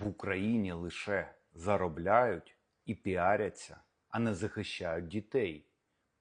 В Україні лише заробляють і піаряться, а не захищають дітей.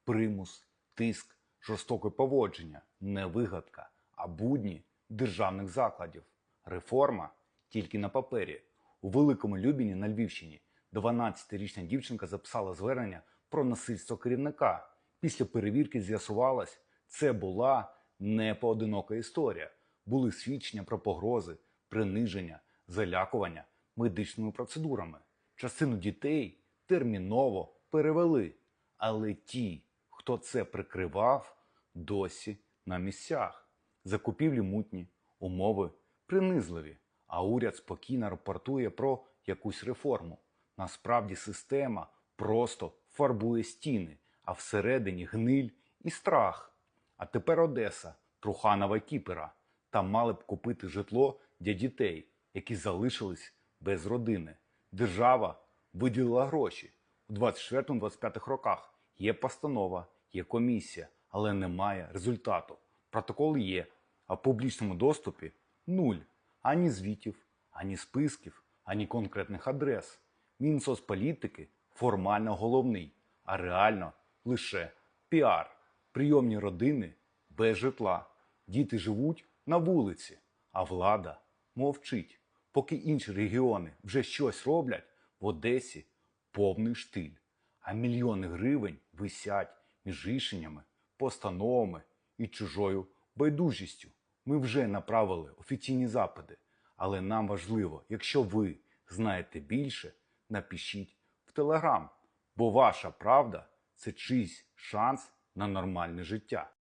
Примус, тиск, жорстоке поводження не вигадка, а будні державних закладів. Реформа тільки на папері. У Великому Любіні на Львівщині 12-річна дівчинка записала звернення про насильство керівника. Після перевірки з'ясувалось, це була не поодинока історія. Були свідчення про погрози, приниження, залякування медичними процедурами. Частину дітей терміново перевели, але ті, хто це прикривав, досі на місцях. Закупівлі мутні, умови принизливі, а уряд спокійно рапортує про якусь реформу. Насправді система просто фарбує стіни, а всередині гниль і страх. А тепер Одеса, Труханова Кіпера. Там мали б купити житло для дітей, які залишились без родини. Держава виділила гроші у 24-25 роках. Є постанова, є комісія, але немає результату. Протокол є, а в публічному доступі нуль. Ані звітів, ані списків, ані конкретних адрес. Мінсоцполітики формально головний, а реально лише піар. Прийомні родини без житла. Діти живуть на вулиці, а влада мовчить. Поки інші регіони вже щось роблять, в Одесі повний штиль. А мільйони гривень висять між рішеннями, постановами і чужою байдужістю. Ми вже направили офіційні запити, але нам важливо, якщо ви знаєте більше, напишіть в Телеграм, бо ваша правда це чийсь шанс на нормальне життя.